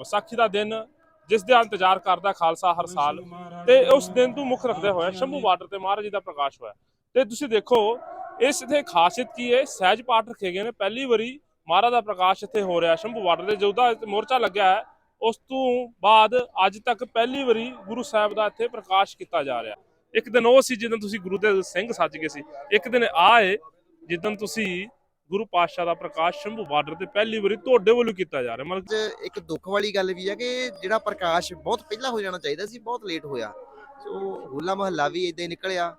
ਵਿਸਾਖੀ ਦਾ ਦਿਨ ਜਿਸ ਦਾ ਇੰਤਜ਼ਾਰ ਕਰਦਾ ਖਾਲਸਾ ਹਰ ਸਾਲ ਤੇ ਉਸ ਦਿਨ ਨੂੰ ਮੁੱਖ ਰੱਖਦੇ ਹੋਏ ਸ਼ੰਭੂ ਬਾਰਡਰ ਤੇ ਮਹਾਰਾਜ ਜੀ ਦਾ ਪ੍ਰਕਾਸ਼ ਹੋਇਆ। ਤੇ ਤੁਸੀਂ ਦੇਖੋ ਇਸ ਦੇ ਖਾਸੀਅਤ ਕੀ ਹੈ? ਸਹਿਜ ਪਾਠ ਰੱਖੇ ਗਏ ਨੇ। ਪਹਿਲੀ ਵਾਰੀ ਮਹਾਰਾਜ ਦਾ ਪ੍ਰਕਾਸ਼ ਇੱਥੇ ਹੋ ਰਿਹਾ ਸ਼ੰਭੂ ਬਾਰਡਰ ਤੇ। ਜਦੋਂ ਮੋਰਚਾ ਲੱਗਿਆ ਹੈ ਉਸ ਤੋਂ ਬਾਅਦ ਅੱਜ ਤੱਕ ਪਹਿਲੀ ਵਾਰੀ ਗੁਰੂ ਸਾਹਿਬ ਦਾ ਇੱਥੇ ਪ੍ਰਕਾਸ਼ ਕੀਤਾ ਜਾ ਰਿਹਾ। ਇੱਕ ਦਿਨ ਉਹ ਸੀ ਜਦੋਂ ਤੁਸੀਂ ਗੁਰੂ ਦੇ ਸਿੰਘ ਸੱਜ ਗਏ ਸੀ। ਇੱਕ ਦਿਨ ਆ ਹੈ ਜਿੱਦਨ ਤੁਸੀਂ ਗੁਰੂ ਪਾਤਸ਼ਾਹ ਦਾ ਪ੍ਰਕਾਸ਼ ਸ਼ੰਭੂ ਬਾਰਡਰ ਤੇ ਪਹਿਲੀ ਵਾਰੀ ਤੁਹਾਡੇ ਵੱਲੋਂ ਕੀਤਾ ਜਾ ਰਿਹਾ। ਮਤਲਬ ਇੱਕ ਦੁੱਖ ਵਾਲੀ ਗੱਲ ਵੀ ਹੈ ਕਿ ਜਿਹੜਾ ਪ੍ਰਕਾਸ਼ ਬਹੁਤ ਪਹਿਲਾਂ ਹੋ ਜਾਣਾ ਚਾਹੀਦਾ ਸੀ ਬਹੁਤ ਲੇਟ ਹੋਇਆ। ਸੋ ਹੋਲਾ ਮਹੱਲਾ ਵੀ ਇਦਾਂ ਨਿਕਲਿਆ।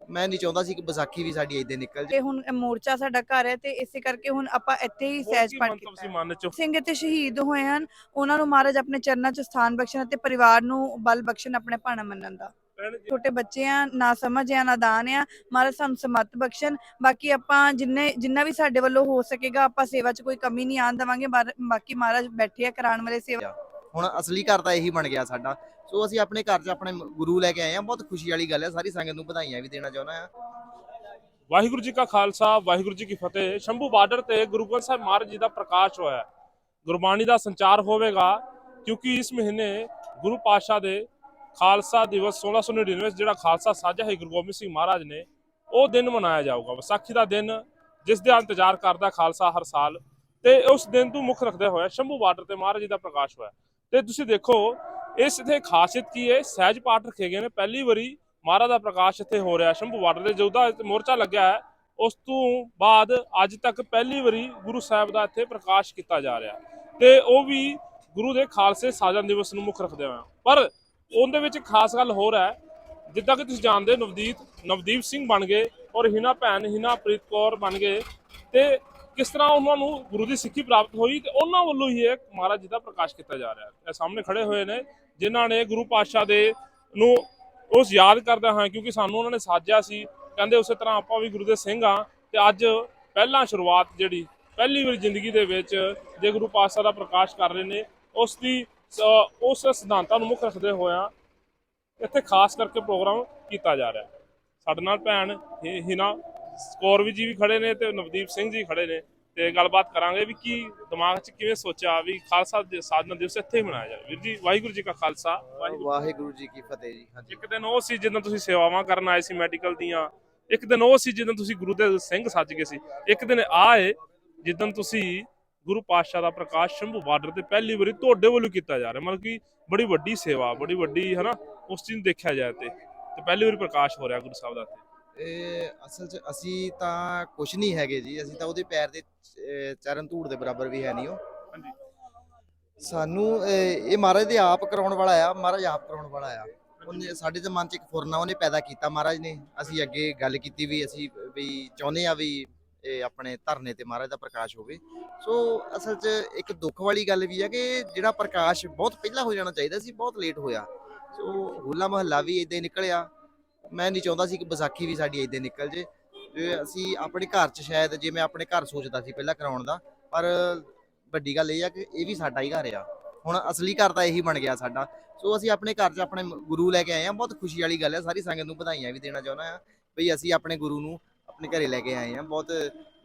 ਮੈਂ ਨਹੀਂ ਚਾਹੁੰਦਾ ਸੀ ਕਿ ਵਿਸਾਖੀ ਵੀ ਸਾਡੀ ਇਦਾਂ ਨਿਕਲ ਜੇ ਹੁਣ ਇਹ ਮੋਰਚਾ ਸਾਡਾ ਘਰ ਹੈ ਤੇ ਇਸੇ ਕਰਕੇ ਹੁਣ ਆਪਾਂ ਇੱਥੇ ਹੀ ਸਹਿਜ ਕੀ ਪਾਠ ਕੀਤਾ ਸਿੰਘ ਇੱਥੇ ਸ਼ਹੀਦ ਹੋਏ ਹਨ। ਉਹਨਾਂ ਨੂੰ ਮਹਾਰਾਜ ਆਪਣੇ ਚਰਨਾਂ 'ਚ ਸਥਾਨ ਬਖਸ਼ਣ ਅਤੇ ਪਰਿਵਾਰ ਨੂੰ ਬਲ ਬਖਸ਼ਣ ਆਪਣੇ ਭਾਣਾ ਮੰਨਣ ਦਾ। ਛੋਟੇ ਬੱਚੇ ਆ ਨਾ ਸਮਝ ਆ ਨਾ ਦਾਨ ਆ ਮਹਾਰਾਜ ਸਾਨੂੰ ਸਮਤ ਬਖਸ਼ਣ। ਬਾਕੀ ਆਪਾਂ ਜਿੰਨੇ ਜਿੰਨਾ ਵੀ ਸਾਡੇ ਵੱਲੋਂ ਹੋ ਸਕੇਗਾ ਆਪਾਂ ਸੇਵਾ 'ਚ ਕੋਈ ਕਮੀ ਨਹੀਂ ਆਣ ਦੇਵਾਂਗੇ ਬਾਕੀ ਮਹਾਰਾਜ ਬੈਠੇ ਆ ਕਰਾਉਣ ਵਾਲੇ ਸੇਵਾ। ਹੁਣ ਅਸਲੀ ਘਰ ਤਾਂ ਇਹੀ ਬਣ ਗਿਆ ਸਾਡਾ। ਸੋ ਅਸੀਂ ਆਪਣੇ ਘਰ 'ਚ ਆਪਣੇ ਗੁਰੂ ਲੈ ਕੇ ਆਏ ਹਾਂ ਬਹੁਤ ਖੁਸ਼ੀ ਵਾਲੀ ਗੱਲ ਹੈ ਸਾਰੀ ਸੰਗਤ ਨੂੰ ਵਧਾਈਆਂ ਵੀ ਦੇਣਾ ਚਾਹੁੰਦਾ ਹਾਂ ਵਾਹਿਗੁਰੂ ਜੀ ਕਾ ਖਾਲਸਾ ਵਾਹਿਗੁਰੂ ਜੀ ਕੀ ਫਤਿਹ। ਸ਼ੰਭੂ ਬਾਰਡਰ ਤੇ ਗੁਰੂ ਗ੍ਰੰਥ ਸਾਹਿਬ ਮਹਾਰਾਜ ਜੀ ਦਾ ਪ੍ਰਕਾਸ਼ ਹੋਇਆ। ਗੁਰਬਾਣੀ ਦਾ ਸੰਚਾਰ ਹੋਵੇਗਾ ਕਿਉਂਕਿ ਇਸ ਮਹੀਨੇ ਗੁਰੂ ਪਾਤਸ਼ਾਹ ਦੇ ਖਾਲਸਾ ਦਿਵਸ 1699 ਵਿੱਚ ਜਿਹੜਾ ਖਾਲਸਾ ਸਾਜਾ ਹੈ ਗੁਰੂ ਗੋਬਿੰਦ ਸਿੰਘ ਮਹਾਰਾਜ ਨੇ, ਉਹ ਦਿਨ ਮਨਾਇਆ ਜਾਊਗਾ। ਵਿਸਾਖੀ ਦਾ ਦਿਨ ਜਿਸ ਦਾ ਇੰਤਜ਼ਾਰ ਕਰਦਾ ਖਾਲਸਾ ਹਰ ਸਾਲ, ਤੇ ਉਸ ਦਿਨ ਨੂੰ ਮੁੱਖ ਰੱਖਦੇ ਹੋਇਆ ਸ਼ੰਭੂ ਬਾਰਡਰ ਤੇ ਮਹਾਰਾਜ ਜੀ ਦਾ ਪ੍ਰਕਾਸ਼ ਹੋਇਆ। ਤੇ ਤੁਸੀਂ ਦੇਖੋ, ਇਸ ਦੇ ਖਾਸੀਅਤ ਕੀ ਹੈ? ਸਹਿਜ ਪਾਠ ਰੱਖੇ ਗਏ ਨੇ। ਪਹਿਲੀ ਵਾਰੀ ਮਹਾਰਾਜ ਦਾ ਪ੍ਰਕਾਸ਼ ਇੱਥੇ ਹੋ ਰਿਹਾ ਸ਼ੰਭੂ ਬਾਰਡਰ ਤੇ। ਜਦੋਂ ਮੋਰਚਾ ਲੱਗਿਆ ਹੈ, ਉਸ ਤੋਂ ਬਾਅਦ ਅੱਜ ਤੱਕ ਪਹਿਲੀ ਵਾਰੀ ਗੁਰੂ ਸਾਹਿਬ ਦਾ ਇੱਥੇ ਪ੍ਰਕਾਸ਼ ਕੀਤਾ ਜਾ ਰਿਹਾ। ਤੇ ਉਹ ਵੀ ਗੁਰੂ ਦੇ ਖਾਲਸੇ ਸਾਜਨ ਦਿਵਸ ਨੂੰ ਮੁੱਖ ਰੱਖਦੇ ਹੋਇਆ ਪਰ ਉਹਦੇ ਵਿੱਚ ਖਾਸ ਗੱਲ ਹੋਰ ਹੈ, ਜਿੱਦਾਂ ਕਿ ਤੁਸੀਂ ਜਾਣਦੇ ਹੋ ਨਵਦੀਪ ਨਵਦੀਪ ਸਿੰਘ ਬਣ ਗਏ ਔਰ ਹਿਨਾ ਭੈਣ ਹਿਨਾ ਪ੍ਰੀਤ ਕੌਰ ਬਣ ਗਏ ਤੇ ਕਿਸ ਤਰ੍ਹਾਂ ਉਹਨਾਂ ਨੂੰ ਗੁਰੂ ਦੀ ਸਿੱਖੀ ਪ੍ਰਾਪਤ ਹੋਈ ਤੇ ਉਹਨਾਂ ਵੱਲੋਂ ਹੀ ਇਹ ਮਹਾਰਾਜ ਜੀ ਦਾ ਪ੍ਰਕਾਸ਼ ਕੀਤਾ ਜਾ ਰਿਹਾ ਹੈ। ਇਹ ਸਾਹਮਣੇ ਖੜੇ ਹੋਏ ਨੇ, ਜਿਨ੍ਹਾਂ ਨੇ ਗੁਰੂ ਪਾਤਸ਼ਾਹ ਦੇ ਨੂੰ ਉਸ ਯਾਦ ਕਰਦਾ ਹਾਂ ਕਿਉਂਕਿ ਸਾਨੂੰ ਉਹਨਾਂ ਨੇ ਸਾਜਿਆ ਸੀ, ਕਹਿੰਦੇ ਉਸੇ ਤਰ੍ਹਾਂ ਆਪਾਂ ਵੀ ਗੁਰੂ ਦੇ ਸਿੰਘ ਆ ਤੇ ਅੱਜ ਪਹਿਲਾਂ ਸ਼ੁਰੂਆਤ ਜਿਹੜੀ, ਪਹਿਲੀ ਵਾਰੀ ਜ਼ਿੰਦਗੀ ਦੇ ਵਿੱਚ ਜੇ ਗੁਰੂ ਪਾਤਸ਼ਾਹ ਦਾ ਪ੍ਰਕਾਸ਼ ਕਰ ਰਹੇ ਨੇ, ਉਸ ਦੀ ਉਸ ਸਿਧਾਂਤਾਂ ਨੂੰ ਮੁੱਖ ਰੱਖਦੇ ਹੋਇਆ ਇੱਥੇ ਖਾਸ ਕਰਕੇ ਪ੍ਰੋਗਰਾਮ ਕੀਤਾ ਜਾ ਰਿਹਾ। ਸਾਡੇ ਨਾਲ ਭੈਣ ਹਿਨਾ ਕੌਰ ਜੀ ਵੀ ਖੜੇ ਨੇ ਤੇ ਨਵਦੀਪ ਸਿੰਘ ਜੀ ਖੜੇ ਨੇ ਤੇ ਗੱਲਬਾਤ ਕਰਾਂਗੇ ਵੀ ਕੀ ਦਿਮਾਗ 'ਚ ਕਿਵੇਂ ਸੋਚਿਆ ਵੀ ਖਾਲਸਾ ਦੇ ਸਾਧਨਾ ਦਿਵਸ ਇੱਥੇ ਹੀ ਮਨਾਇਆ ਜਾਵੇ। ਵੀਰ ਜੀ ਵਾਹਿਗੁਰੂ ਜੀ ਕਾ ਖਾਲਸਾ ਵਾਹਿਗੁਰੂ। ਜੀ ਕੀ ਫਤਿਹ ਜੀ ਹਾਂਜੀ। ਇੱਕ ਦਿਨ ਉਹ ਸੀ ਜਦੋਂ ਤੁਸੀਂ ਸੇਵਾਵਾਂ ਕਰਨ ਆਏ ਸੀ ਮੈਡੀਕਲ ਦੀਆਂ ਇੱਕ ਦਿਨ ਉਹ ਸੀ ਜਦੋਂ ਤੁਸੀਂ ਗੁਰੂ ਦੇ ਸਿੰਘ ਸੱਜ ਗਏ ਸੀ ਇੱਕ ਦਿਨ ਆ ਏ ਜਦੋਂ ਤੁਸੀਂ ਗੁਰੂ ਪਾਤਸ਼ਾਹ ਦਾ ਪ੍ਰਕਾਸ਼ ਸ਼ੰਭੂ ਬਾਰਡਰ ਤੇ ਪਹਿਲੀ ਵਾਰੀ ਤੁਹਾਡੇ ਵੱਲੋਂ ਕੀਤਾ ਜਾ ਰਿਹਾ। ਮਤਲਬ ਕਿ ਬੜੀ ਵੱਡੀ ਸੇਵਾ ਬੜੀ ਵੱਡੀ ਹਨਾ ਉਸ ਚੀਜ਼ ਨੂੰ ਦੇਖਿਆ ਜਾਏ ਤੇ। ਤੇ ਪਹਿਲੀ ਵਾਰੀ ਪ੍ਰਕਾਸ਼ ਹੋ ਰਿਹਾ ਗੁਰੂ ਸਾਹਿਬ ਦਾ ਇੱਥੇ। ਇਹ ਅਸਲ 'ਚ ਅਸੀਂ ਤਾਂ ਕੁਝ ਨਹੀਂ ਹੈਗੇ ਜੀ। ਅਸੀਂ ਤਾਂ ਉਹਦੇ ਪੈਰ ਦੇ ਚਰਨ ਧੂੜ ਦੇ ਬਰਾਬਰ ਵੀ ਹੈ ਨਹੀਂ ਉਹ। ਹਾਂਜੀ। ਸਾਨੂੰ ਇਹ ਇਹ ਮਹਾਰਾਜ ਦੇ ਆਪ ਕਰਾਉਣ ਵਾਲਾ ਆ ਮਹਾਰਾਜ ਆਪ ਕਰਾਉਣ ਵਾਲਾ ਆ। ਉਹਨੇ ਸਾਡੇ ਦੇ ਮਨ 'ਚ ਇੱਕ ਫੁਰਨਾ ਉਹਨੇ ਪੈਦਾ ਕੀਤਾ ਮਹਾਰਾਜ ਨੇ। ਅਸੀਂ ਅੱਗੇ ਗੱਲ ਕੀਤੀ ਵੀ ਅਸੀਂ ਵੀ ਚਾਹੁੰਦੇ ਆ ਵੀ ਇਹ ਆਪਣੇ ਧਰਨੇ ਤੇ ਮਹਾਰਾਜ ਦਾ ਪ੍ਰਕਾਸ਼ ਹੋਵੇ। ਸੋ ਅਸਲ 'ਚ ਇੱਕ ਦੁੱਖ ਵਾਲੀ ਗੱਲ ਵੀ ਹੈ ਕਿ ਜਿਹੜਾ ਪ੍ਰਕਾਸ਼ ਬਹੁਤ ਪਹਿਲਾਂ ਹੋ ਜਾਣਾ ਚਾਹੀਦਾ ਸੀ, ਬਹੁਤ ਲੇਟ ਹੋਇਆ। ਸੋ ਹੋਲਾ ਮਹੱਲਾ ਵੀ ਇਦਾਂ ਨਿਕਲਿਆ। ਮੈਂ ਨਹੀਂ ਚਾਹੁੰਦਾ ਸੀ ਕਿ ਵਿਸਾਖੀ ਵੀ ਸਾਡੀ ਇਦਾਂ ਨਿਕਲ ਜੇ। ਅਸੀਂ ਆਪਣੇ ਘਰ 'ਚ ਸ਼ਾਇਦ ਜੇ ਮੈਂ ਆਪਣੇ ਘਰ ਸੋਚਦਾ ਸੀ ਪਹਿਲਾਂ ਕਰਾਉਣ ਦਾ, ਪਰ ਵੱਡੀ ਗੱਲ ਇਹ ਆ ਕਿ ਇਹ ਵੀ ਸਾਡਾ ਹੀ ਘਰ ਆ। ਹੁਣ ਅਸਲੀ ਘਰ ਤਾਂ ਇਹੀ ਬਣ ਗਿਆ ਸਾਡਾ। ਸੋ ਅਸੀਂ ਆਪਣੇ ਘਰ 'ਚ ਆਪਣੇ ਗੁਰੂ ਲੈ ਕੇ ਆਏ ਆ। ਬਹੁਤ ਖੁਸ਼ੀ ਵਾਲੀ ਗੱਲ ਹੈ ਸਾਰੀ ਸੰਗਤ ਨੂੰ ਵਧਾਈਆਂ ਵੀ ਦੇਣਾ ਚਾਹੁੰਦਾ ਆ। ਵੀ ਅਸੀਂ ਆਪਣੇ ਗੁਰੂ ਨੂੰ ਆਪਣੇ ਘਰੇ ਲੈ ਕੇ ਆਏ ਆ। ਬਹੁਤ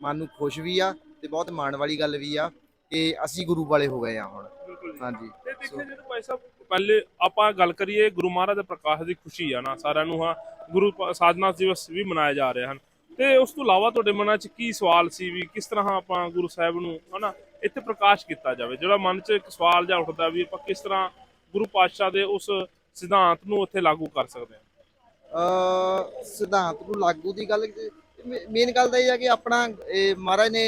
ਮਨ ਨੂੰ ਖੁਸ਼ ਵੀ ਆ ਤੇ ਬਹੁਤ ਮਾਣ ਵਾਲੀ ਗੱਲ ਵੀ ਆ ਕਿ ਅਸੀਂ ਗੁਰੂ ਵਾਲੇ ਹੋ ਗਏ ਆ ਹੁਣ। ਬਿਲਕੁਲ ਜੀ। ਹਾਂਜੀ। ਤੇ ਦੇਖੋ ਜਦੋਂ ਭਾਈ ਸਾਹਿਬ ਪਹਿਲੇ ਆਪਾਂ ਗੱਲ ਕਰੀਏ ਗੁਰੂ ਮਹਾਰਾਜ ਦੇ ਪ੍ਰਕਾਸ਼ ਦੀ ਖੁਸ਼ੀ ਆ ਨਾ ਸਾਰਿਆਂ ਨੂੰ ਹਾਂ ਗੁਰੂ ਸਾਧਨਾ ਦਿਵਸ ਵੀ ਮਨਾਏ ਜਾ ਰਹੇ ਹਨ। ਤੇ ਉਸ ਤੋਂ ਇਲਾਵਾ ਤੁਹਾਡੇ ਮਨਾਂ 'ਚ ਕੀ ਸਵਾਲ ਸੀ ਵੀ ਕਿਸ ਤਰ੍ਹਾਂ ਆਪਾਂ ਗੁਰੂ ਸਾਹਿਬ ਨੂੰ ਹਨਾ ਇੱਥੇ ਪ੍ਰਕਾਸ਼ ਕੀਤਾ ਜਾਵੇ? ਜਿਹੜਾ ਮਨ 'ਚ ਇੱਕ ਸਵਾਲ ਜਿਹਾ ਉੱਠਦਾ ਵੀ ਆਪਾਂ ਕਿਸ ਤਰ੍ਹਾਂ ਗੁਰੂ ਪਾਤਸ਼ਾਹ ਦੇ ਉਸ ਸਿਧਾਂਤ ਨੂੰ ਉੱਥੇ ਲਾਗੂ ਕਰ ਸਕਦੇ ਹਾਂ? ਅ ਸਿਧਾਂਤ ਨੂੰ ਲਾਗੂ ਦੀ ਗੱਲ ਮੇਨ ਗੱਲ ਤਾਂ ਇਹ ਆ ਕਿ ਆਪਣਾ, ਇਹ ਮਹਾਰਾਜ ਨੇ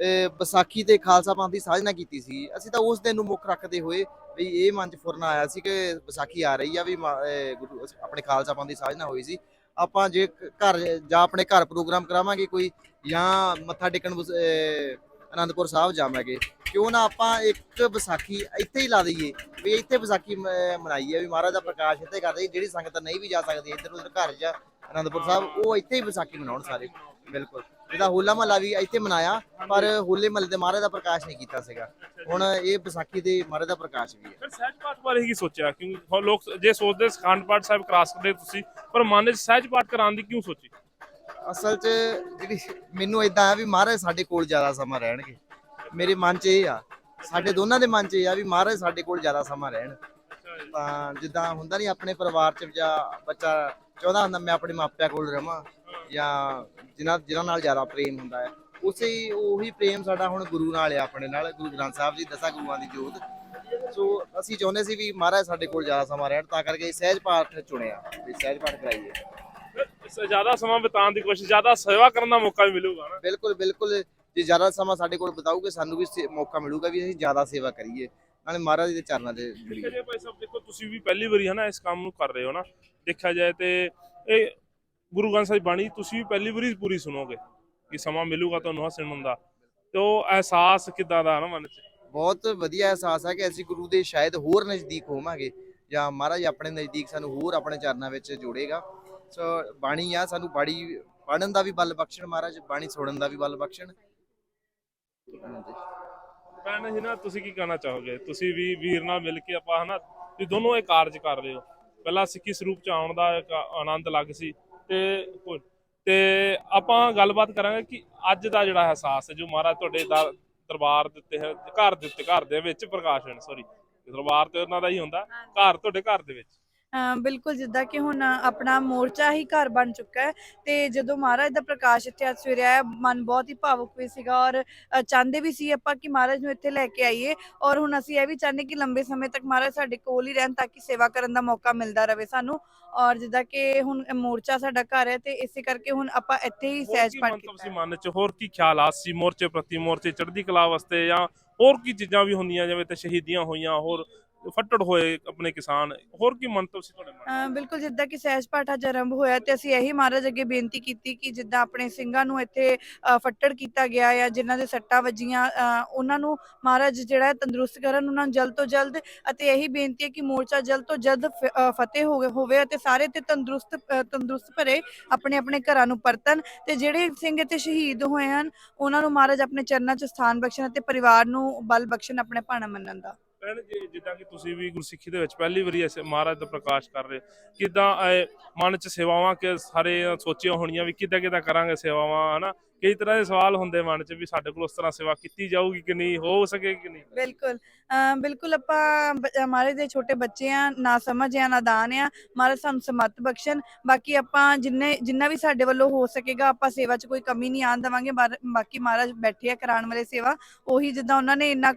ਇਹ ਵਿਸਾਖੀ ਤੇ ਖਾਲਸਾ ਪੰਥ ਦੀ ਸਾਜਨਾ ਕੀਤੀ ਸੀ। ਅਸੀਂ ਤਾਂ ਉਸ ਦਿਨ ਨੂੰ ਮੁੱਖ ਰੱਖਦੇ ਹੋਏ ਵੀ ਇਹ ਮਨ ਚ ਫੁਰਨਾ ਆਇਆ ਸੀ ਕਿ ਵਿਸਾਖੀ ਆ ਰਹੀ ਆ ਵੀ ਮਾ- ਗੁਰੂ, ਆਪਣੇ ਖਾਲਸਾ ਪੰਥ ਦੀ ਸਾਜਨਾ ਹੋਈ ਸੀ। ਆਪਾਂ ਜੇ ਘਰ ਜਾਂ ਆਪਣੇ ਘਰ ਪ੍ਰੋਗਰਾਮ ਕਰਾਵਾਂਗੇ ਕੋਈ, ਜਾਂ ਮੱਥਾ ਟੇਕਣ ਅਨੰਦਪੁਰ ਸਾਹਿਬ ਜਾਵਾਂਗੇ, ਕਿਉਂ ਨਾ ਆਪਾਂ ਇੱਕ ਵਿਸਾਖੀ ਇੱਥੇ ਹੀ ਲਾ ਦਈਏ ਵੀ ਇੱਥੇ ਵਿਸਾਖੀ ਮਨਾਈਏ ਵੀ ਮਹਾਰਾਜ ਦਾ ਪ੍ਰਕਾਸ਼ ਇੱਥੇ ਕਰਦੇ ਜਿਹੜੀ ਸੰਗਤ ਨਹੀਂ ਵੀ ਜਾ ਸਕਦੀ ਇੱਧਰ ਉੱਧਰ ਘਰ ਜਾਂ ਅਨੰਦਪੁਰ ਸਾਹਿਬ ਉਹ ਇੱਥੇ ਹੀ ਵਿਸਾਖੀ ਮਨਾਉਣ ਸਾਰੇ। ਬਿਲਕੁਲ। ਜਿਹਦਾ ਹੋਲਾ ਮਹੱਲਾ ਵੀ ਇੱਥੇ ਮਨਾਇਆ ਪਰ ਹੋਲੇ ਮਹੱਲੇ ਦੇ ਮਹਾਰਾਜ ਦਾ ਪ੍ਰਕਾਸ਼ ਨਹੀਂ ਕੀਤਾ ਸੀਗਾ। ਹੁਣ ਇਹ ਵਿਸਾਖੀ ਦੇ ਮਹਾਰਾਜ ਦਾ ਪ੍ਰਕਾਸ਼ ਵੀ ਹੈ। ਫਿਰ ਸਹਿਜ ਪਾਠ ਬਾਰੇ ਕੀ ਸੋਚਿਆ? ਕਿਉਂਕਿ ਲੋਕ ਜੇ ਸੋਚਦੇ ਸਖੰਡ ਪਾਠ ਸਾਹਿਬ ਕਰਾ ਸਕਦੇ ਤੁਸੀਂ ਪਰ ਮਨ 'ਚ ਸਹਿਜ ਪਾਠ ਕਰਾਉਣ ਦੀ ਕਿਉਂ ਸੋਚੀ? ਅਸਲ 'ਚ ਜਿਹੜੀ ਮੈਨੂੰ ਇਦਾਂ ਆ ਵੀ ਮਹਾਰਾਜ ਸਾਡੇ ਕੋਲ ਜ਼ਿਆਦਾ ਸਮਾਂ ਰਹਿਣਗੇ। ਮੇਰੇ ਮਨ 'ਚ ਇਹ ਆ ਸਾਡੇ ਦੋਨਾਂ ਦੇ ਮਨ 'ਚ ਇਹ ਆ ਵੀ ਮਹਾਰਾਜ ਸਾਡੇ ਕੋਲ ਜ਼ਿਆਦਾ ਸਮਾਂ ਰਹਿਣ। ਤਾਂ ਜਿੱਦਾਂ ਹੁੰਦਾ ਨਹੀਂ ਆਪਣੇ ਪਰਿਵਾਰ 'ਚ ਜਾਂ ਬੱਚਾ ਚਾਹੁੰਦਾ ਹੁੰਦਾ ਮੈਂ ਆਪਣੇ ਮਾਪਿਆਂ ਕੋਲ ਰਵਾਂ ਜਾਂ ਜਿਨ੍ਹਾਂ ਜਿਨ੍ਹਾਂ ਨਾਲ ਜ਼ਿਆਦਾ ਪ੍ਰੇਮ ਹੁੰਦਾ ਹੈ। ਉਸੇ ਉਹੀ ਪ੍ਰੇਮ ਸਾਡਾ ਹੁਣ ਗੁਰੂ ਨਾਲ ਆ ਆਪਣੇ ਨਾਲ ਗੁਰੂ ਗ੍ਰੰਥ ਸਾਹਿਬ ਜੀ ਦਸਾਂ ਗੁਰੂਆਂ ਦੀ ਜੋਤ। ਸੋ ਅਸੀਂ ਚਾਹੁੰਦੇ ਸੀ ਵੀ ਮਹਾਰਾਜ ਸਾਡੇ ਕੋਲ ਜ਼ਿਆਦਾ ਸਮਾਂ ਰਹਿਣ ਤਾਂ ਕਰਕੇ ਸਹਿਜ ਪਾਠ ਚੁਣਿਆ ਵੀ ਸਹਿਜ ਪਾਠ ਕਰਾਈਏ। ਜ਼ਿਆਦਾ ਸਮਾਂ ਬਿਤਾਉਣ ਦੀ ਕੋਸ਼ਿਸ਼ ਜ਼ਿਆਦਾ ਸੇਵਾ ਕਰਨ ਦਾ ਮੌਕਾ ਵੀ ਮਿਲੂਗਾ ਨਾ? ਬਿਲਕੁਲ ਬਿਲਕੁਲ। ਜੇ ਜ਼ਿਆਦਾ ਸਮਾਂ ਸਾਡੇ ਕੋਲ ਬਿਤਾਓਗੇ ਸਾਨੂੰ ਵੀ ਮੌਕਾ ਮਿਲੂਗਾ ਵੀ ਅਸੀਂ ਜ਼ਿਆਦਾ ਸੇਵਾ ਕਰੀਏ। ਨਾਲੇ ਮਹਾਰਾਜ ਦੇ ਚਰਨਾਂ ਤੇ ਦੇਖਿਆ ਜੁੜੀਏ ਜਾਏ ਭਾਈ ਸਾਹਿਬ ਦੇਖੋ ਤੁਸੀਂ ਵੀ ਪਹਿਲੀ ਵਾਰੀ ਹੈ ਨਾ ਇਸ ਕੰਮ ਨੂੰ ਕਰ ਰਹੇ ਹੋ ਨਾ। ਦੇਖਿਆ ਜਾਏ ਤੇ ਇਹ ਗੁਰੂ ਗ੍ਰੰਥ ਸਾਹਿਬ ਬਾਣੀ ਤੁਸੀਂ ਵੀ ਪਹਿਲੀ ਵਾਰੀ ਪੂਰੀ ਸੁਣੋਗੇ ਕਿ ਸਮਾਂ ਮਿਲੂਗਾ ਤੁਹਾਨੂੰ ਹਾਂ ਸੁਣਨ ਦਾ ਤੇ ਉਹ ਅਹਿਸਾਸ ਕਿਦਾਂ ਦਾ ਨਾ ਮਨ ਚ? ਬਹੁਤ ਵਧੀਆ ਅਹਿਸਾਸ ਹੈ ਕਿ ਅਸੀਂ ਗੁਰੂ ਦੇ ਸ਼ਾਇਦ ਹੋਰ ਨਜ਼ਦੀਕ ਹੋਵਾਂਗੇ ਜਾਂ ਮਹਾਰਾਜ ਆਪਣੇ ਨਜ਼ਦੀਕ ਸਾਨੂੰ ਹੋਰ ਆਪਣੇ ਚਰਨਾਂ ਵਿੱਚ ਜੋੜੇਗਾ। ਸੋ ਬਾਣੀ ਆ ਸਾਨੂੰ ਬਾਣੀ ਪੜਨ ਦਾ ਵੀ ਬਲ ਬਖਸ਼ਣ ਮਹਾਰਾਜ ਬਾਣੀ ਸੁਣਨ ਦਾ ਵੀ ਬਲ ਬਖਸ਼ਣ। ਭੈਣ ਜੀ ਨਾ, ਤੁਸੀਂ ਕੀ ਕਹਿਣਾ ਚਾਹੋਗੇ? ਤੁਸੀਂ ਵੀ ਵੀਰ ਨਾਲ ਮਿਲ ਕੇ ਆਪਾਂ ਹਨਾ ਤੁਸੀਂ ਦੋਨੋਂ ਇਹ ਕਾਰਜ ਕਰ ਰਹੇ ਹੋ। ਪਹਿਲਾਂ ਸਿੱਖੀ ਸਰੂਪ ਚ ਆਉਣ ਦਾ ਇੱਕ ਆਨੰਦ ਲੱਗ ਸੀ ਤੇ ਤੇ ਆਪਾਂ ਗੱਲਬਾਤ ਕਰਾਂਗੇ ਕਿ ਅੱਜ ਦਾ ਜਿਹੜਾ ਅਹਿਸਾਸ ਹੈ, ਜੋ ਮਹਾਰਾਜ ਤੁਹਾਡੇ ਦਰ- ਦਰਬਾਰ ਦਿੱਤੇ ਹੈ, ਘਰ ਦਿੱਤੇ ਘਰ ਦੇ ਵਿੱਚ ਪ੍ਰਕਾਸ਼ਨ ਸੌਰੀ ਦਰਬਾਰ ਤੇ ਉਹਨਾਂ ਦਾ ਹੀ ਹੁੰਦਾ, ਘਰ ਤੁਹਾਡੇ ਘਰ ਦੇ ਵਿੱਚ। ਬਿਲਕੁਲ ਜਿੱਦਾਂ ਕਿ ਹੁਣ ਆਪਣਾ ਮੋਰਚਾ ਹੀ ਘਰ ਬਣ ਚੁੱਕਾ ਹੈ ਤੇ ਜਦੋਂ ਮਹਾਰਾਜ ਦਾ ਪ੍ਰਕਾਸ਼ ਇੱਥੇ ਅੱਜ ਸਵੇਰੇ ਆਇਆ ਮਨ ਬਹੁਤ ਹੀ ਭਾਵੁਕ ਵੀ ਸੀਗਾ ਔਰ ਚਾਹੁੰਦੇ ਵੀ ਸੀ ਆਪਾਂ ਕਿ ਮਹਾਰਾਜ ਨੂੰ ਇੱਥੇ ਲੈ ਕੇ ਆਈਏ ਔਰ ਹੁਣ ਅਸੀਂ ਇਹ ਵੀ ਚਾਹੁੰਦੇ ਕਿ ਲੰਬੇ ਸਮੇਂ ਤੱਕ ਮਹਾਰਾਜ ਸਾਡੇ ਕੋਲ ਹੀ ਰਹਿਣ ਤਾਂ ਕਿ ਸੇਵਾ ਕਰਨ ਦਾ ਮੌਕਾ ਮਿਲਦਾ ਰਹੇ ਸਾਨੂੰ ਔਰ ਜਿੱਦਾਂ ਕਿ ਹੁਣ ਮੋਰਚਾ ਸਾਡਾ ਘਰ ਹੈ ਤੇ ਇਸੇ ਕਰਕੇ ਹੁਣ ਆਪਾਂ ਇੱਥੇ ਹੀ ਸਹਿਜ ਕੀ ਪਾਠ ਕੀਤਾ ਸੀ ਹੈ। ਮਨ ਚ ਹੋਰ ਕੀ ਖਿਆਲਾਤ ਸੀ ਮੋਰਚੇ ਪ੍ਰਤੀ ਮੋਰਚੇ ਚੜ੍ਹਦੀ ਕਲਾ ਵਾਸਤੇ ਜਾਂ ਹੋਰ ਕੀ ਚੀਜ਼ਾਂ ਵੀ ਹੁੰਦੀਆਂ ਜਿਵੇਂ ਤੇ ਸ਼ਹੀਦੀਆਂ ਹੋਈਆਂ ਹੋਰ ਫੱਟੜ ਹੋਏ ਆਪਣੇ ਕਿਸਾਨ ਹੋਰ ਕੀ ਮੰਤਵ ਸੀ ਤੁਹਾਡੇ ਮਨ? ਬਿਲਕੁਲ ਜਿੱਦਾਂ ਕਿ ਸਹਿਜ ਪਾਠ ਅੱਜ ਹੋਇਆ ਤੇ ਅਸੀਂ ਇਹੀ ਮਹਾਰਾਜ ਅੱਗੇ ਬੇਨਤੀ ਕੀਤੀ ਕਿ ਜਿੱਦਾਂ ਆਪਣੇ ਸਿੰਘਾਂ ਨੂੰ ਇੱਥੇ ਅ, ਫੱਟੜ ਕੀਤਾ ਗਿਆ ਜਾਂ ਜਿਨ੍ਹਾਂ ਦੇ ਸੱਟਾਂ ਵੱਜੀਆਂ ਅ, ਉਹਨਾਂ ਨੂੰ ਮਹਾਰਾਜ ਜਿਹੜਾ ਹੈ ਤੰਦਰੁਸਤ ਕਰਨ ਉਹਨਾਂ ਨੂੰ ਜਲਦ ਤੋਂ ਜਲਦ ਅਤੇ ਇਹੀ ਬੇਨਤੀ ਹੈ ਕਿ ਮੋਰਚਾ ਜਲਦ ਤੋਂ ਜਲਦ ਫ- ਅ, ਫਤਿਹ ਹੋਵੇ ਹੋਵੇ ਅਤੇ ਸਾਰੇ ਤੇ ਤੰਦਰੁਸਤ ਅ, ਤੰਦਰੁਸਤ ਭਰੇ ਆਪਣੇ ਆਪਣੇ ਘਰਾਂ ਨੂੰ ਪਰਤਣ ਤੇ ਜਿਹੜੇ ਸਿੰਘ ਇੱਥੇ ਸ਼ਹੀਦ ਹੋਏ ਹਨ ਉਹਨਾਂ ਨੂੰ ਮਹਾਰਾਜ ਆਪਣੇ ਚਰਨਾਂ 'ਚ ਸਥਾਨ ਬਖਸ਼ਣ ਅਤੇ ਪਰਿਵਾਰ ਨੂੰ ਬਲ ਬਖਸ਼ਣ ਆਪਣੇ ਭਾਣਾ ਮੰਨਣ ਦਾ। ਭੈਣ ਜੀ, ਜਿੱਦਾਂ ਕਿ ਤੁਸੀਂ ਵੀ ਗੁਰਸਿੱਖੀ ਦੇ ਵਿੱਚ ਪਹਿਲੀ ਵਾਰੀ ਐਸੇ ਮਹਾਰਾਜ ਦਾ ਪ੍ਰਕਾਸ਼ ਕਰ ਰਹੇ ਕਿਦਾਂ ਮਨ ਚ ਸੇਵਾਵਾਂ ਕਿ ਸਾਰੇ ਸੋਚੀਆਂ ਹੋਣੀਆਂ ਵੀ ਕਿੱਦਾਂ ਕਿੱਦਾਂ ਕਰਾਂਗੇ ਸੇਵਾਵਾਂ, ਹਨਾ? ਕਈ ਤਰ੍ਹਾਂ ਦੇ ਸਵਾਲ ਹੁੰਦੇ ਮਨ ਚ ਵੀ ਸਾਡੇ ਕੋਲ ਉਸ ਤਰ੍ਹਾਂ ਸੇਵਾ ਕੀਤੀ ਜਾਊਗੀ ਕਿ ਨਹੀਂ ਹੋ ਸਕੇ ਕਿ ਨਹੀਂ? ਬਿਲਕੁਲ। ਬਿਲਕੁਲ ਆਪਾਂ ਮਹਾਰਾਜ ਦੇ ਛੋਟੇ ਬੱਚੇ ਆ ਨਾ ਸਮਝ ਆ ਨਾਦਾਨ ਆ ਮਹਾਰਾਜ ਸਾਨੂੰ ਸਮਤ ਬਖਸ਼ਣ। ਬਾਕੀ ਆਪਾਂ ਜਿੰਨੇ ਜਿੰਨਾ ਵੀ ਸਾਡੇ ਵੱਲੋਂ ਹੋ ਸਕੇਗਾ ਆਪਾਂ ਸੇਵਾ 'ਚ ਕੋਈ ਕਮੀ ਨਹੀਂ ਆਉਣ ਦੇਵਾਂਗੇ। ਬਾਕੀ ਮਹਾਰਾਜ ਬੈਠੇ ਆ ਕਰਾਉਣ ਵਾਲੇ ਸੇਵਾ ਉਹੀ ਜਿੱਦਾਂ ਉਹਨਾਂ ਨੇ ਇੰਨਾ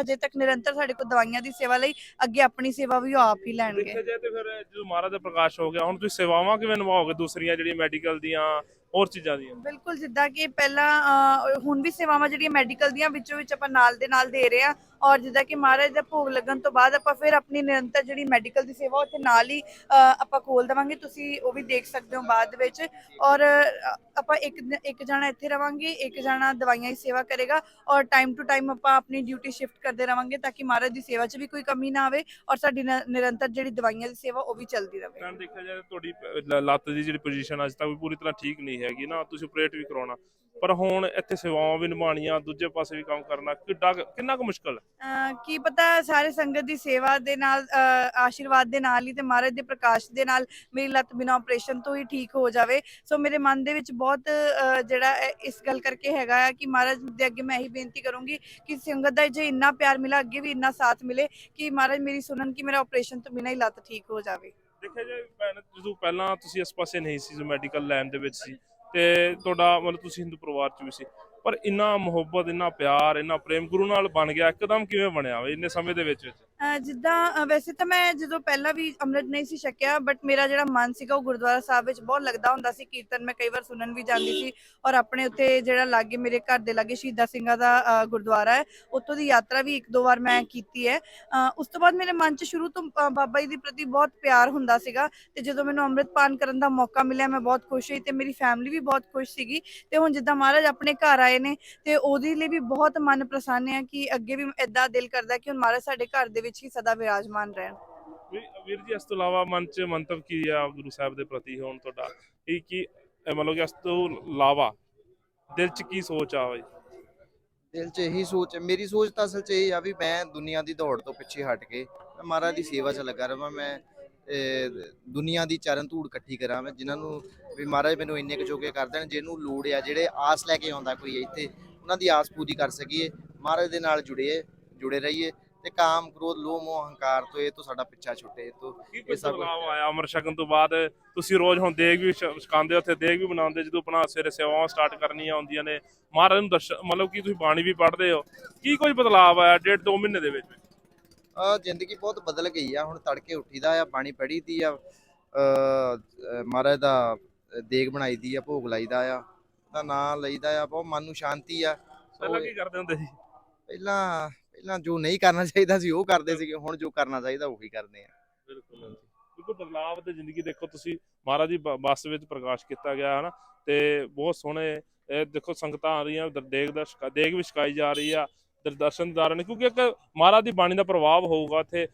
ਹਜੇ ਤੱਕ ਨਿਰੰਤਰ ਸਾਡੇ ਕੋਲ ਦਵਾਈਆਂ ਦੀ ਸੇਵਾ ਲਈ ਅੱਗੇ ਆਪਣੀ ਸੇਵਾ ਵੀ ਆਪ ਹੀ ਲੈਣਗੇ। ਦੇਖਿਆ ਜਾਏ ਤੇ ਫਿਰ ਜਦੋਂ ਮਹਾਰਾਜ ਦਾ ਪ੍ਰਕਾਸ਼ ਹੋ ਗਿਆ ਹੁਣ ਤੁਸੀਂ ਸੇਵਾਵਾਂ ਕਿਵੇਂ ਨਿਭਾਓਗੇ? ਦੂਸਰੀਆਂ ਜਿਹੜੀਆਂ ਮੈਡੀਕਲ ਦੀਆਂ ਹੋਰ ਚੀਜ਼ਾਂ ਦੀਆਂ। ਬਿਲਕੁਲ ਜਿੱਦਾਂ ਕਿ ਪਹਿਲਾਂ ਅਹ, ਹੁਣ ਵੀ ਸੇਵਾਵਾਂ ਜਿਹੜੀਆਂ ਮੈਡੀਕਲ ਦੀਆਂ ਵਿੱਚੋਂ ਵਿੱਚ ਆਪਾਂ ਨਾਲ ਦੇ ਨਾਲ ਦੇ ਰਹੇ ਆ ਔਰ ਜਿੱਦਾਂ ਕਿ ਮਹਾਰਾਜ ਦਾ ਭੋਗ ਲੱਗਣ ਤੋਂ ਬਾਅਦ ਆਪਾਂ ਫਿਰ ਆਪਣੀ ਨਿਰੰਤਰ ਜਿਹੜੀ ਮੈਡੀਕਲ ਦੀ ਸੇਵਾ ਉੱਥੇ ਨਾਲ ਹੀ ਅਹ, ਆਪਾਂ ਖੋਲ ਦੇਵਾਂਗੇ। ਤੁਸੀਂ ਉਹ ਵੀ ਦੇਖ ਸਕਦੇ ਹੋ ਬਾਅਦ ਵਿੱਚ। ਔਰ ਆਪਾਂ ਇੱਕ ਇੱਕ ਜਣਾ ਇੱਥੇ ਰਵਾਂਗੇ ਇੱਕ ਜਣਾ ਦਵਾਈਆਂ ਦੀ ਸੇਵਾ ਕਰੇਗਾ ਔਰ ਟਾਈਮ ਟੂ ਟਾਈਮ ਆਪਾਂ ਆਪਣੀ ਡਿਊਟੀ ਸ਼ਿਫਟ ਕਰਦੇ ਰਵਾਂਗੇ ਤਾਂ ਕਿ ਮਹਾਰਾਜ ਦੀ ਸੇਵਾ 'ਚ ਵੀ ਕੋਈ ਕਮੀ ਨਾ ਆਵੇ ਔਰ ਸਾਡੀ ਨ- ਨਿਰੰਤਰ ਜਿਹੜੀ ਦਵਾਈਆਂ ਦੀ ਸੇਵਾ ਉਹ ਵੀ ਚੱਲਦੀ ਰਹੇ। ਤਾਂ ਦੇਖਿਆ ਜਾਏ ਤਾਂ ਤੁਹਾਡੀ ਲ- ਲੱਤ ਦੀ ਜਿਹੜੀ ਪੋਜੀਸ਼ਨ ਅੱਜ ਤੱਕ ਵੀ ਪੂਰੀ ਤਰ੍ਹਾਂ ਠੀਕ ਨਹੀਂ ਹੈਗੀ ਨਾ ਤੁਸੀਂ ਆਪਰੇਟ ਵੀ ਕਰਾਉਣਾ। ਪਰ ਹੁਣ ਇੱਥੇ ਸੇਵਾਵਾਂ ਵੀ ਨਿਭਾਉਣੀਆਂ ਦੂਜੇ ਪਾਸੇ ਵੀ ਕੰਮ ਕਰਨਾ ਕਿੱਡਾ ਕੁ- ਕਿੰਨਾ ਕੁ ਮੁਸ਼ਕਲ ਹੈ? ਅਹ ਕੀ ਪਤਾ ਸਾਰੇ ਸੰਗਤ ਦੀ ਸੇਵਾ ਦੇ ਨਾਲ ਅਹ ਆਸ਼ੀਰਵਾਦ ਦੇ ਨਾਲ ਹੀ ਤੇ ਮਹਾਰਾਜ ਦੇ ਪ੍ਰਕਾਸ਼ ਦੇ ਨਾਲ ਮੇਰੀ ਲੱਤ ਬਿਨਾਂ ਆਪਰੇਸ਼ਨ ਤੋਂ ਹੀ ਠੀਕ ਹੋ ਜਾਵੇ। ਸੋ ਮੇਰੇ ਮਨ ਦੇ ਵਿੱਚ ਬਹੁਤ ਅਹ ਜਿਹੜਾ ਇਸ ਗੱਲ ਕਰਕੇ ਹੈਗਾ ਆ ਕਿ ਮਹਾਰਾਜ ਦੇ ਅੱਗੇ ਮੈਂ ਇਹੀ ਬੇਨਤੀ ਕਰੂੰਗੀ ਕਿ ਸੰਗਤ ਦਾ ਜੇ ਇੰਨਾ ਪਿਆਰ ਮਿਲਾ ਅੱਗੇ ਵੀ ਇੰਨਾ ਸਾਥ ਮਿਲੇ ਕਿ ਮਹਾਰਾਜ ਮੇਰੀ ਸੁਣਨ ਕਿ ਮੇਰਾ ਆਪਰੇਸ਼ਨ ਤੋਂ ਬਿਨਾਂ ਹੀ ਲੱਤ ਠੀਕ ਹੋ ਜਾਵੇ। ਦੇਖਿਆ ਜਾਏ ਭੈਣ ਜਦੋਂ ਪਹਿਲਾਂ ਤੁਸੀਂ ਇਸ ਪਾਸੇ ਨਹੀਂ ਸੀ ਜੋ ਮੈਡੀਕਲ ਲਾਈਨ ਦੇ ਵਿੱਚ ਸੀ ਤੇ ਤੁਹਾਡਾ ਮਤਲਬ ਤੁਸੀਂ ਹਿੰਦੂ ਪਰਿਵਾਰ ਚ ਵੀ ਸੀ। ਪਰ ਇੰਨਾ ਮੁਹੱਬਤ, ਇੰਨਾ ਪਿਆਰ, ਇੰਨਾ ਪ੍ਰੇਮ ਗੁਰੂ ਨਾਲ ਬਣ ਗਿਆ, ਇੱਕਦਮ ਕਿਵੇਂ ਬਣਿਆ ਵਾ ਇੰਨੇ ਸਮੇਂ ਦੇ ਵਿੱਚ ਵਿੱਚ? ਜਿੱਦਾਂ ਵੈਸੇ ਤਾਂ ਮੈਂ ਜਦੋਂ ਪਹਿਲਾਂ ਵੀ ਅੰਮ੍ਰਿਤ ਨਹੀਂ ਸੀ ਛਕਿਆ ਬਟ ਮੇਰਾ ਜਿਹੜਾ ਮਨ ਸੀਗਾ ਉਹ ਗੁਰਦੁਆਰਾ ਸਾਹਿਬ ਵਿੱਚ ਬਹੁਤ ਲੱਗਦਾ ਹੁੰਦਾ ਸੀ। ਕੀਰਤਨ ਮੈਂ ਕਈ ਵਾਰ ਸੁਣਨ ਵੀ ਜਾਂਦੀ ਸੀ ਔਰ ਆਪਣੇ ਉੱਥੇ ਜਿਹੜਾ ਲਾਗੇ ਮੇਰੇ ਘਰ ਦੇ ਲਾਗੇ ਸ਼ਹੀਦਾਂ ਸਿੰਘਾਂ ਦਾ ਗੁਰਦੁਆਰਾ ਹੈ, ਉੱਥੋਂ ਦੀ ਯਾਤਰਾ ਵੀ ਇੱਕ ਦੋ ਵਾਰ ਮੈਂ ਕੀਤੀ ਹੈ। ਉਸ ਤੋਂ ਬਾਅਦ ਮੇਰੇ ਮਨ 'ਚ ਸ਼ੁਰੂ ਤੋਂ ਬਾਬਾ ਜੀ ਦੇ ਪ੍ਰਤੀ ਬਹੁਤ ਪਿਆਰ ਹੁੰਦਾ ਸੀਗਾ ਤੇ ਜਦੋਂ ਮੈਨੂੰ ਅੰਮ੍ਰਿਤ ਪਾਨ ਕਰਨ ਦਾ ਮੌਕਾ ਮਿਲਿਆ, ਮੈਂ ਬਹੁਤ ਖੁਸ਼ ਹੋਈ ਤੇ ਮੇਰੀ ਫੈਮਿਲੀ ਵੀ ਬਹੁਤ ਖੁਸ਼ ਸੀਗੀ ਤੇ ਹੁਣ ਜਿੱਦਾਂ ਮਹਾਰਾਜ ਆਪਣੇ ਘਰ ਆਏ ਨੇ ਤੇ ਉਹਦੇ ਲਈ ਵੀ ਬਹੁਤ ਮਨ ਪ੍ਰਸੰਨ ਹੈ ਕਿ ਅੱਗੇ ਵੀ ਇਦਾਂ ਦਿਲ ਕਰਦਾ ਕਿ ਹੁਣ ਮਹਾਰਾਜ ਸਾਡੇ ਘਰ ਦੇ ਵਿੱਚ ਹੀ ਸਦਾ ਵਿਰਾਜਮਾਨ ਰਹਿਣ। ਵੀ- ਵੀਰ ਜੀ ਇਸ ਤੋਂ ਇਲਾਵਾ ਮਨ ਚ ਮੰਤਵ ਕੀ ਆ ਗੁਰੂ ਸਾਹਿਬ ਦੇ ਪ੍ਰਤੀ ਹੁਣ ਤੁਹਾਡਾ? ਇਹ ਕੀ ਇਹ ਮਤਲਬ ਕਿ ਇਸ ਤੋਂ ਇਲਾਵਾ ਦਿਲ ਚ ਕੀ ਸੋਚ ਆ ਬਈ? ਦਿਲ 'ਚ ਇਹੀ ਸੋਚ ਮੇਰੀ ਸੋਚ ਤਾਂ ਅਸਲ 'ਚ ਇਹ ਆ ਵੀ ਮੈਂ ਦੁਨੀਆ ਦੀ ਦੌੜ ਤੋਂ ਪਿੱਛੇ ਹਟ ਕੇ ਮੈਂ ਮਹਾਰਾਜ ਦੀ ਸੇਵਾ 'ਚ ਲੱਗਾ ਰਵਾਂ। ਮੈਂ ਇਹ, ਦੁਨੀਆ ਦੀ ਚਰਨ ਧੂੜ ਇਕੱਠੀ ਕਰਾਂ ਮੈਂ। ਜਿਨ੍ਹਾਂ ਨੂੰ ਵੀ ਮਹਾਰਾਜ ਮੈਨੂੰ ਇੰਨੇ ਕੁ ਜੋਗੇ ਕਰ ਦੇਣ ਜਿਹਨੂੰ ਲੋੜ ਆ ਜਿਹੜੇ ਆਸ ਲੈ ਕੇ ਆਉਂਦਾ ਕੋਈ ਇੱਥੇ ਉਹਨਾਂ ਦੀ ਆਸ ਪੂਰੀ ਕਰ ਸਕੀਏ। ਮਹਾਰਾਜ ਦੇ ਨਾਲ ਜੁੜੀਏ ਜੁੜੇ ਰਹੀਏ। ਤੇ ਕਾਮ ਕ੍ਰੋਧ ਲੋਭ ਮੋਹ ਹੰਕਾਰ ਤੋਂ ਇਹ ਤੋਂ ਸਾਡਾ ਪਿੱਛਾ ਛੁੱਟੇ ਇਹ ਤੋਂ ਕੀ ਕੋਈ ਇਹ ਸਭ ਬਦਲਾਅ ਆਇਆ? ਅਮਰ ਛਕਣ ਤੋਂ ਬਾਅਦ ਤੁਸੀਂ ਰੋਜ਼ ਹੁਣ ਦੇਗ ਵੀ ਛਕਾਉਂਦੇ ਉੱਥੇ ਦੇਗ ਵੀ ਬਣਾਉਂਦੇ ਜਦੋਂ ਆਪਣਾ ਸਵੇਰੇ ਸੇਵਾਵਾਂ ਸਟਾਰਟ ਕਰਨੀਆਂ ਹੁੰਦੀਆਂ ਨੇ। ਮਹਾਰਾਜ ਨੂੰ ਦਰਸ਼ਨ ਮਤਲਬ ਕਿ ਤੁਸੀਂ ਬਾਣੀ ਵੀ ਪੜ੍ਹਦੇ ਹੋ। ਕੀ ਕੋਈ ਬਦਲਾਅ ਆਇਆ ਡੇਢ ਦੋ ਮਹੀਨੇ ਦੇ ਵਿੱਚ? ਆ ਜ਼ਿੰਦਗੀ ਬਹੁਤ ਬਦਲ ਗਈ ਆ ਹੁਣ ਤੜਕੇ ਉੱਠੀਦਾ ਆ ਪਾਣੀ ਪੜੀ ਦੀ ਆ ਮਹਾਰਾਜ ਦਾ ਦੇਗ ਬਣਾਈ ਦੀ ਆ ਭੋਗ ਲਾਈਦਾ ਆ ਦਾ ਨਾਂ ਲਈਦਾ ਆ ਬਹੁਤ ਮਨ ਨੂੰ ਸ਼ਾਂਤੀ ਆ। ਪਹਿਲਾਂ ਕੀ ਕਰਦੇ ਹੁੰਦੇ ਸੀ? ਪਹਿਲਾਂ ਪਹਿਲਾਂ ਜੋ ਨਹੀਂ ਕਰਨਾ ਚਾਹੀਦਾ ਸੀ ਉਹ ਕਰਦੇ ਸੀਗੇ ਹੁਣ ਜੋ ਕਰਨਾ ਚਾਹੀਦਾ ਉਹੀ ਕਰਦੇ ਆ। ਬਿਲਕੁਲ ਬਿਲਕੁਲ ਬਦਲਾਅ ਤੇ ਜ਼ਿੰਦਗੀ ਦੇਖੋ ਤੁਸੀਂ ਮਹਾਰਾਜ ਬ- ਬੱਸ ਵਿੱਚ ਪ੍ਰਕਾਸ਼ ਕੀਤਾ ਗਿਆ ਹੈ ਨਾ ਤੇ ਬਹੁਤ ਸੋਹਣੇ ਇਹ ਦੇਖੋ ਸੰਗਤਾਂ ਆ ਰਹੀਆਂ ਦੇਗ ਦਾ ਦੇਗ ਵੀ ਛਕਾਈ ਜਾ ਰਹੀ ਆ ਦਰ- ਦਰਸ਼ਨਦਾਰਾਂ ਨੇ ਕਿਉਂਕਿ ਇੱਕ ਮਹਾਰਾਜ ਦੀ ਬਾਣੀ ਦਾ ਪ੍ਰਭਾਵ ਹੋਊਗਾ ਇੱਥੇ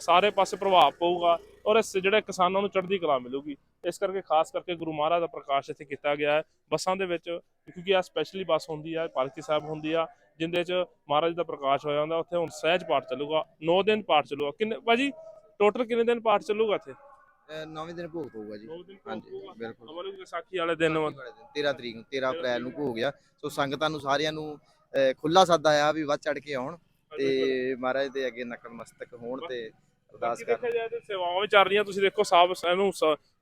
ਸਾਰੇ ਪਾਸੇ ਪ੍ਰਭਾਵ ਪਊਗਾ ਔਰ ਇਸ ਜਿਹੜੇ ਕਿਸਾਨਾਂ ਨੂੰ ਚੜ੍ਹਦੀ ਕਲਾ ਮਿਲੂਗੀ ਇਸ ਕਰਕੇ ਖਾਸ ਕਰਕੇ ਗੁਰੂ ਮਹਾਰਾਜ ਦਾ ਪ੍ਰਕਾਸ਼ ਇੱਥੇ ਕੀਤਾ ਗਿਆ ਹੈ। ਬੱਸਾਂ ਦੇ ਵਿੱਚ ਕਿਉਂਕਿ ਆ ਸਪੈਸ਼ਲੀ ਬੱਸ ਹੁੰਦੀ ਆ ਪਾਲਕੀ ਸਾਹਿਬ ਹੁੰਦੀ ਆ ਜਿੰਦੇ ਚ ਮਹਾਰਾਜ ਦਾ ਪ੍ਰਕਾਸ਼ ਹੋਇਆ ਹੁੰਦਾ ਉੱਥੇ ਹੁਣ ਸਹਿਜ ਪਾਠ ਚੱਲੂਗਾ 9 ਦਿਨ ਪਾਠ ਚੱਲੂਗਾ। ਕਿੰਨੇ ਭਾਜੀ ਟੋਟਲ ਕਿੰਨੇ ਦਿਨ ਪਾਠ ਚੱਲੂਗਾ ਇੱਥੇ? ਅ, ਨੌਵੇਂ ਦਿਨ ਭੋਗ ਪਊਗਾ ਜੀ। 9 ਦਿਨ ਹਾਂਜੀ ਬਿਲਕੁਲ। ਅਮਰ ਵਿਸਾਖੀ ਵਾਲੇ ਦਿਨ 13 ਤਰੀਕ ਨੂੰ 13 ਅਪ੍ਰੈਲ ਨੂੰ ਭੋਗ ਆ। ਸੋ ਸੰਗਤਾਂ ਨੂੰ ਸਾਰਿਆਂ ਨੂੰ ਖੁੱਲਾ ਸੱਦਾ ਆ ਵੀ ਵੱਧ ਚੜ ਕੇ ਆਉਣ ਤੇ ਮਹਾਰਾਜ ਦੇ ਅੱਗੇ ਨਕਮਸਤਕ ਹੋਣ ਤੇ ਅਰਦਾਸ ਕਰਨ ਦੇਖਿਆ ਜਾਏ ਤੇ ਸੇਵਾਵਾਂ ਵੀ ਚੱਲ ਰਹੀਆਂ ਤੁਸੀਂ ਦੇਖੋ ਸਾਬ ਇਹਨੂੰ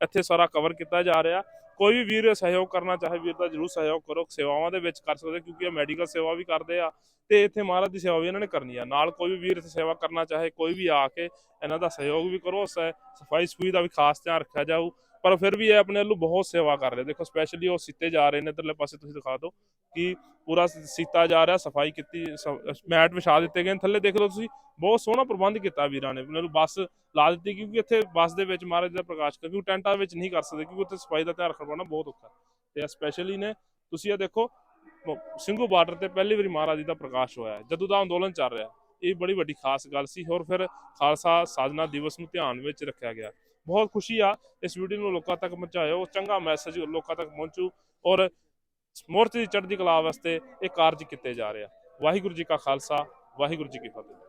ਇੱਥੇ ਸਾਰਾ ਕਵਰ ਕੀਤਾ ਜਾ ਰਿਹਾ। ਕੋਈ ਵੀ ਵੀਰ ਸਹਿਯੋਗ ਕਰਨਾ ਚਾਹੇ ਵੀਰ ਦਾ ਜਰੂਰ ਸਹਿਯੋਗ ਕਰੋ, ਸੇਵਾਵਾਂ ਦੇ ਵਿੱਚ ਕਰ ਸਕਦੇ ਕਿਉਂਕਿ ਇਹ ਮੈਡੀਕਲ ਸੇਵਾ ਵੀ ਕਰਦੇ ਆ ਤੇ ਇੱਥੇ ਮਹਾਰਾਜ ਦੀ ਸੇਵਾ ਵੀ ਇਹਨਾਂ ਨੇ ਕਰਨੀ ਆ। ਨਾਲ ਕੋਈ ਵੀ ਵੀਰ ਇੱਥੇ ਸੇਵਾ ਕਰਨਾ ਚਾਹੇ, ਕੋਈ ਵੀ ਆ ਕੇ ਇਹਨਾਂ ਦਾ ਸਹਿਯੋਗ ਵੀ ਕਰੋ ਸਫ਼ਾਈ ਸਫੂਈ ਦਾ ਵੀ ਖਾਸ ਧਿਆਨ ਰੱਖਿਆ ਜਾਊ। ਪਰ ਫਿਰ ਵੀ ਇਹ ਆਪਣੇ ਵੱਲੋਂ ਬਹੁਤ ਸੇਵਾ ਕਰ ਰਹੇ ਦੇਖੋ ਸਪੈਸ਼ਲੀ ਉਹ ਸਿੱਤੇ ਜਾ ਰਹੇ ਨੇ, ਇਧਰਲੇ ਪਾਸੇ ਤੁਸੀਂ ਦਿਖਾ ਦਿਓ। ਕਿ ਪੂਰਾ ਸੀਤਾ ਜਾ ਰਿਹਾ, ਸਫ਼ਾਈ ਕੀਤੀ, ਸ- ਮੈਟ ਵਿਛਾ ਦਿੱਤੇ ਗਏ ਨੇ। ਥੱਲੇ ਦੇਖ ਲਓ ਤੁਸੀਂ, ਬਹੁਤ ਸੋਹਣਾ ਪ੍ਰਬੰਧ ਕੀਤਾ ਵੀਰਾਂ ਨੇ। ਉਹਨਾਂ ਨੂੰ ਬੱਸ ਲਾ ਦਿੱਤੀ ਕਿਉਂਕਿ ਇੱਥੇ ਬੱਸ ਦੇ ਵਿੱਚ ਮਹਾਰਾਜ ਦਾ ਪ੍ਰਕਾਸ਼ ਕਿਉਂਕਿ ਟੈਂਟਾਂ ਵਿੱਚ ਨਹੀਂ ਕਰ ਸਕਦੇ, ਕਿਉਂਕਿ ਉੱਥੇ ਸਫ਼ਾਈ ਦਾ ਧਿਆਨ ਰੱਖਣਾ ਬਹੁਤ ਔਖਾ। ਤੇ ਸਪੈਸ਼ਲੀ ਨੇ, ਤੁਸੀਂ ਇਹ ਦੇਖੋ, ਮ- ਸਿੰਘੂ ਬਾਰਡਰ ਤੇ ਪਹਿਲੀ ਵਾਰੀ ਮਹਾਰਾਜ ਜੀ ਦਾ ਪ੍ਰਕਾਸ਼ ਹੋਇਆ ਜਦੋਂ ਦਾ ਅੰਦੋਲਨ ਚੱਲ ਰਿਹਾ। ਇਹ ਬੜੀ ਵੱਡੀ ਖਾਸ ਗੱਲ ਸੀ ਹੋਰ ਫਿਰ ਖਾਲਸਾ ਸਾਜਨਾ ਦਿਵਸ ਨੂੰ ਧਿਆਨ ਵਿੱਚ ਰੱਖਿਆ ਗਿਆ। ਬਹੁਤ ਖੁਸ਼ੀ ਆ, ਇਸ ਵੀਡੀਓ ਨੂੰ ਲੋਕਾਂ ਤੱਕ ਪਹੁੰਚਾਇਓ, ਚੰਗਾ ਮੈਸੇਜ ਲੋਕਾਂ ਤੱਕ ਪਹੁੰਚੂ ਔਰ ਮੂਰਤੀ ਦੀ ਚੜ੍ਹਦੀ ਕਲਾ ਵਾਸਤੇ ਇਹ ਕਾਰਜ ਕੀਤੇ ਜਾ ਰਿਹਾ ਵਾਹਿਗੁਰੂ ਜੀ ਕਾ ਖਾਲਸਾ, ਵਾਹਿਗੁਰੂ ਜੀ ਕੀ ਫਤਿਹ।